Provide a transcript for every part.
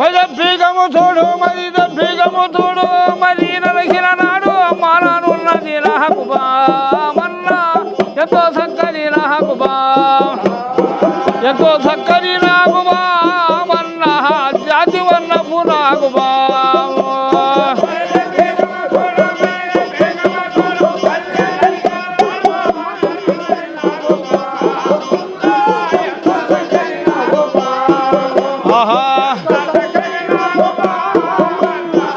బీగము చూడు మరి బీగము చూడు మరి నరకిన నాడు మానానున్నది రాహకు బామన్నా ఎంతో చక్కని నాకు బా ఎంతో చక్కని నాకు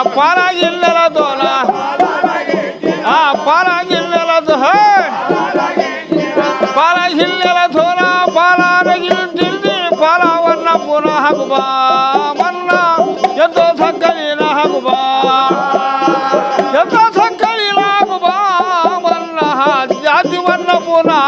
अपारा जिल्ह्याला दोना अपारा जिल्ह्याला दोह पारा जिल्ह्याला थोरा पारा रगिल दिल्ली पारा वरना पुन्हा हगबा मन्ना येतो थकलीला हगबा येतो थकलीला हगबा मन्ना जाती वरना पुन्हा